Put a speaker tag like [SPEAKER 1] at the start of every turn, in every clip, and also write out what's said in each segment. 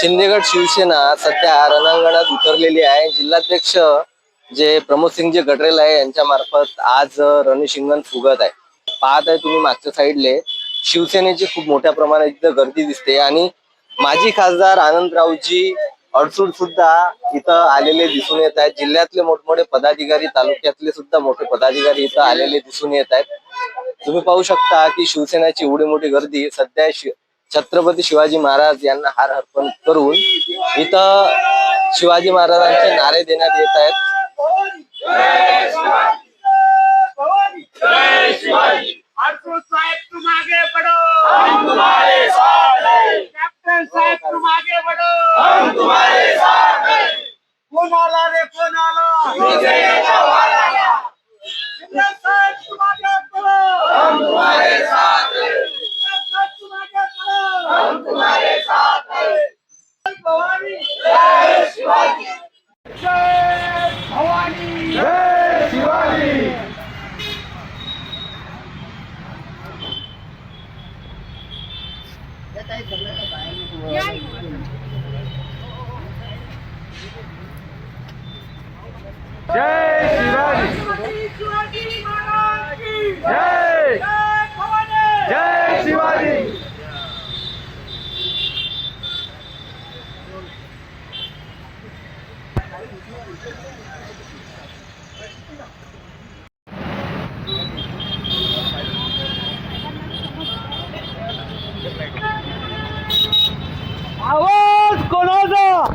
[SPEAKER 1] शिंदेगड शिवसेना सध्या रणांगणात उतरलेली आहे. जिल्हाध्यक्ष जे प्रमोद सिंगजी गटरेल आहे यांच्या मार्फत आज रणशिंगण फुगत आहे. पाहत आहे तुम्ही मागच्या साईडले शिवसेनेची खूप मोठ्या प्रमाणात इथं गर्दी दिसते आणि माजी खासदार आनंदरावजी अडसूड सुद्धा इथं आलेले दिसून येत आहेत. जिल्ह्यातले मोठमोठे पदाधिकारी तालुक्यातले सुद्धा मोठे पदाधिकारी इथं आलेले दिसून येत आहेत. तुम्ही पाहू शकता की शिवसेनेची एवढी मोठी गर्दी सध्या शि- छत्रपती शिवाजी महाराज यांना हार अर्पण करून इथं शिवाजी महाराजांचे नारे देण्यात येत आहेत.
[SPEAKER 2] कोण आला रे कोण आला हम तुम्हारे साथ हैं कैप्टन साहब तुम आगे बढ़ो हम तुम्हारे साथ हैं कौन आला रे कौन आला शिंदे साहब तुम आगे बढ़ो हम तुम्हारे साथ हैं शिंदे साहब तुम आगे बढ़ो हम तुम्हारे साथ हैं भवानी जय शिवाजी जय भवानी जय शिवाजी छत्रपती शिवाजी महाराज की जय जय भवानी जय शिवाजी आवाज कोणाचा
[SPEAKER 3] जय भवानी
[SPEAKER 2] जय शिवाजी
[SPEAKER 3] जय भवानी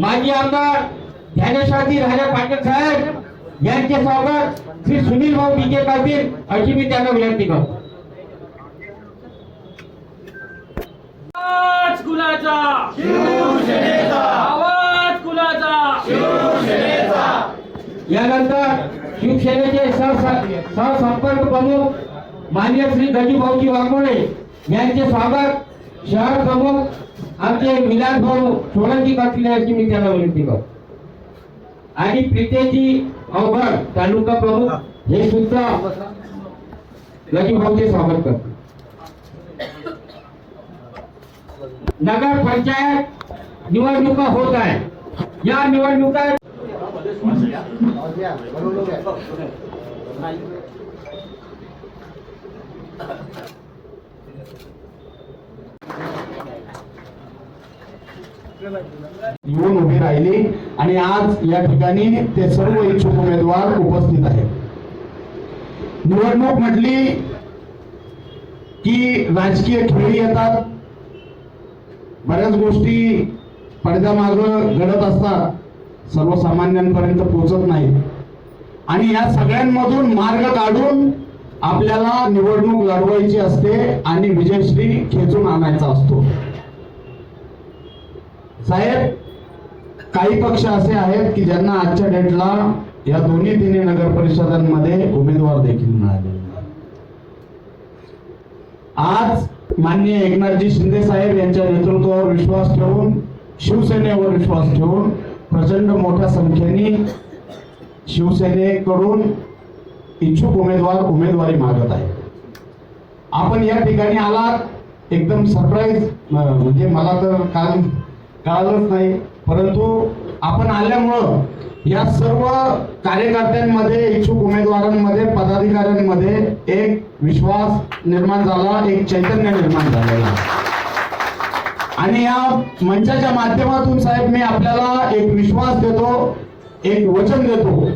[SPEAKER 4] माजी आमदार ज्ञानेश्वरजी राजा पाटील साहेब यांचे स्वागत श्री सुनील भाऊ विखे पाटील अशी मी त्यांना विनंती करतो.
[SPEAKER 2] आवाज कुणाचा? शिवसेनेचा आवाज कुणाचा?
[SPEAKER 4] यानंतर शिवसेनेचे सह- सहसंपर्क प्रमुख मान्य श्री गजीभाऊजी वाघमोडे यांचे स्वागत. शहर प्रमुख आमचे विलास भाऊ सोळंकी पाटील अशी मी त्याला विनंती करतो. आणि प्रीतेजी अवघड तालुका प्रमुख हे सुद्धा गजीभाऊचे स्वागत करतो. नगर पंचायत निवडणुका होत आहे. या निवडणुका
[SPEAKER 5] येऊन उभी राहिली आणि आज या ठिकाणी ते सर्व इच्छुक उमेदवार उपस्थित आहेत. निवडणूक म्हटली की राजकीय खेळी येतात. बऱ्याच गोष्टी पडद्यामाग घडत असतात. सर्वसामान्यांपर्यंत पोहोचत नाहीत. आणि या सगळ्यांमधून मार्ग काढून आपल्याला निवडणूक लढवायची असते आणि विजयश्री खेचून आणायचा असतो. साहेब काही पक्ष असे आहेत की ज्यांना आजच्या डेटला या दोन्ही तिन्ही नगर परिषदांमध्ये उमेदवार देखील मिळाले आज माननीय एकनाथजी शिंदे साहेब यांच्या नेतृत्वावर विश्वास ठेवून शिवसेनेवर विश्वास ठेवून प्रचंड मोठ्या संख्येने शिवसेनेकडून इच्छुक उमेदवार उमेदवारी मागत आहे आपण या ठिकाणी आलात एकदम सरप्राईज म्हणजे मला तर काल कळालंच नाही. परंतु आपण आल्यामुळं या सर्व कार्यकर्त्यांमध्ये इच्छुक उमेदवारांमध्ये पदाधिकाऱ्यांमध्ये एक विश्वास निर्माण झाला एक चैतन्य निर्माण झालेला आणि या मंचाच्या माध्यमातून साहेब मी आपल्याला एक विश्वास देतो एक वचन देतो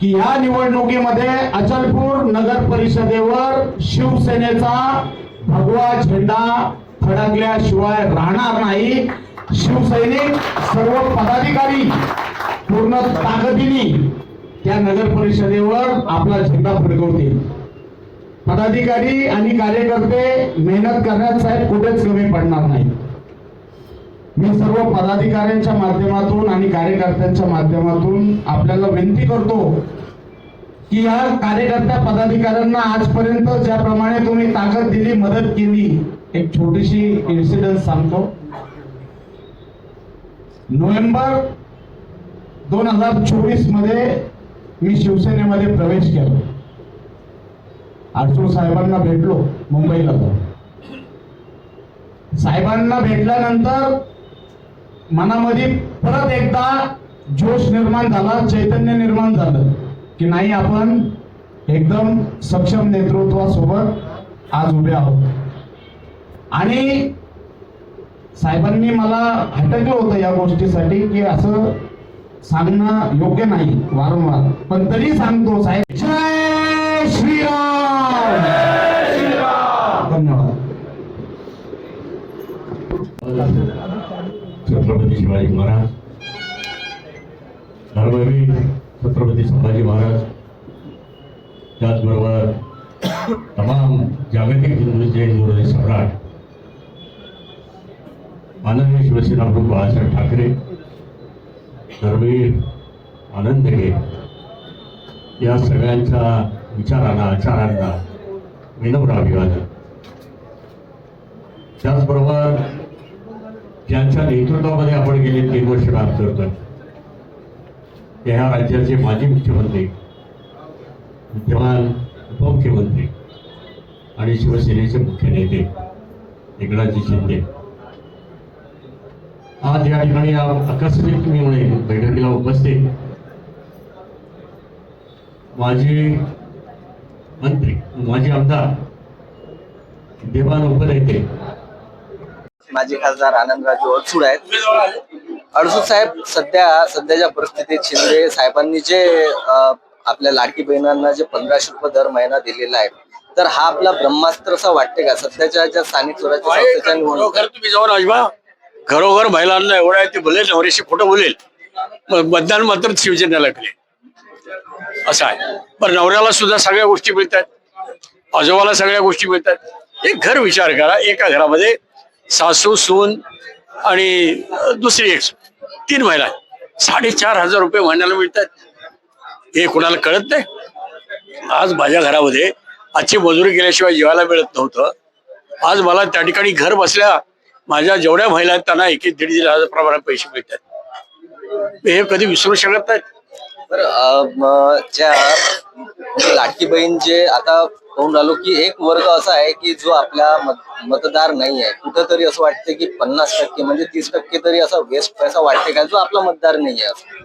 [SPEAKER 5] की ह्या निवडणुकीमध्ये अचलपूर नगर परिषदेवर शिवसेनेचा भगवा झेंडा फडकल्याशिवाय राहणार नाही. शिवसैनिक सर्व पदाधिकारी पूर्ण ताकदीने त्या नगर परिषदेवर आपला झेंडा फडकवतील. पदाधिकारी आणि कार्यकर्ते मेहनत करण्यात साहेब कुठेच कमी पडणार नाही मी सर्व पदाधिकाऱ्यांच्या माध्यमातून आणि कार्यकर्त्यांच्या माध्यमातून आपल्याला विनंती करतो की या कार्यकर्त्या पदाधिकाऱ्यांना आजपर्यंत ज्याप्रमाणे तुम्ही ताकद दिली मदत केली एक छोटीशी इन्सिडन्स सांगतो. नोव्हेंबर दोन हजार चोवीसमध्ये मी शिवसेनेमध्ये प्रवेश केला. आडसूळ साहेबांना भेटलो मुंबईला जाऊन. साहेबांना भेटल्यानंतर मनामध्ये परत एकदा जोश निर्माण झाला चैतन्य निर्माण झालं की नाही आपण एकदम सक्षम नेतृत्वासोबत आज उभे आहोत. आणि साहेबांनी मला हटकलं होतं या गोष्टीसाठी की असं सांगणं योग्य नाही वारंवार. पण तरी सांगतो साहेब. जय श्रीराम! धन्यवाद.
[SPEAKER 6] छत्रपती शिवाजी महाराज. धर्मवीर छत्रपती संभाजी महाराज. त्याचबरोबर तमाम जागतिक हिंदूंचे हिंदू सम्राट. माननीय शिवसेना प्रमुख बाळासाहेब ठाकरे धर्मवीर आनंद हे या सगळ्यांच्या विचारांना आचारांना विनम्र अभिवादन. त्याचबरोबर ज्यांच्या नेतृत्वामध्ये आपण गेले तीन वर्ष काम करतोय ते ह्या राज्याचे माजी मुख्यमंत्री विद्यमान उपमुख्यमंत्री आणि शिवसेनेचे मुख्य नेते एकनाथजी शिंदे. आज या ठिकाणी आकस्मिक मी बैठकीला उपस्थित माजी मंत्री माजी आमदार देवान उपनेते
[SPEAKER 1] माजी खासदार आनंदराजे अडसूळ आहेत. अडसूळ साहेब सध्या सध्याच्या परिस्थितीत शिंदे साहेबांनी जे आपल्या लाडकी बहिणांना जे पंधराशे रुपये दर महिना दिलेला आहे तर हा आपला ब्रह्मास्त्र असं वाटते का? सध्याच्या ज्या स्थानिक स्वराज्य संस्थेच्या निवडणुका
[SPEAKER 7] खरोखर घरोघर महिलांना एवढं आहे ते बोलेल नवऱ्याशी खोटं बोलेल. मतदान मात्र शिवसेनेला केले असं आहे. पण नवऱ्याला सुद्धा सगळ्या गोष्टी मिळतात. आजोबाला सगळ्या गोष्टी मिळतात. एक घर विचार करा. एका घरामध्ये सासू सून आणि दुसरी एक तीन महिला साडेचार हजार रुपये महिन्याला मिळतात. हे कुणाला कळत नाही? आज माझ्या घरामध्ये आजची मजुरी केल्याशिवाय जेवायला मिळत नव्हतं. आज मला त्या ठिकाणी घर बसल्या माझ्या जेवढ्या महिला आहेत त्यांना एक एक दीड दीड हजार प्रमाणात पैसे मिळतात. हे कधी विसरू शकत नाहीत.
[SPEAKER 1] ज्या लाडकी बहीण जे आता पाहून राहिलो की एक वर्ग असा आहे की जो आपला मत- मतदार नाही आहे. कुठंतरी असं वाटतं की पन्नास टक्के म्हणजे तीस टक्के तरी असा वेस्ट पैसा वाटते का? जो आपला मतदार नाही आहे असं.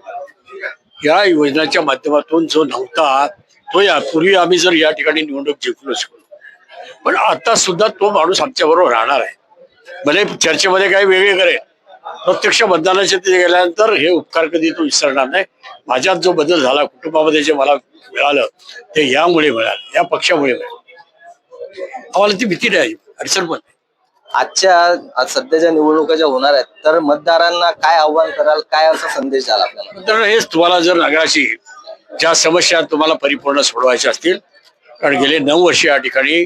[SPEAKER 7] या योजनेच्या माध्यमातून जो नव्हता तो यापूर्वी आम्ही जर या ठिकाणी निवडणूक जिंकलो असतो. पण आता सुद्धा तो माणूस आमच्या बरोबर राहणार आहे. भले चर्चेमध्ये काही वेगळे करेल प्रत्यक्ष मतदानाच्या तिथे गेल्यानंतर हे उपकार कधी तो विसरणार नाही. माझ्यात जो बदल झाला कुटुंबामध्ये जे मला मिळालं ते यामुळे मिळालं या पक्षामुळे मिळालं. आम्हाला ती भीती नाही अडचण पण.
[SPEAKER 1] आजच्या आज सध्याच्या निवडणुका ज्या होणार आहेत तर मतदारांना काय आव्हान कराल काय असा संदेश द्याल आपल्याला?
[SPEAKER 7] तर हेच तुम्हाला जर नगराची ज्या समस्या तुम्हाला परिपूर्ण सोडवायच्या असतील कारण गेले नऊ वर्ष या ठिकाणी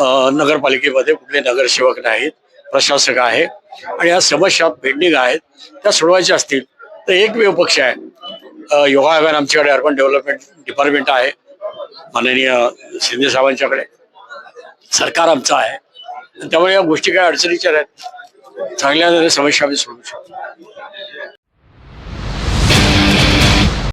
[SPEAKER 7] नगरपालिकेमध्ये कुठले नगरसेवक नाहीत. प्रशासक आहे आणि या समस्या पेंडिंग आहेत त्या सोडवायच्या असतील तर एकमेव पक्ष आहे. योगा योगायोगाने आमच्याकडे अर्बन डेव्हलपमेंट डिपार्टमेंट आहे माननीय शिंदे साहेबांच्याकडे. सरकार आमचं आहे. त्यामुळे या गोष्टी काय अडचणीच्या आहेत चांगल्या समस्या आम्ही सोडवू शकतो.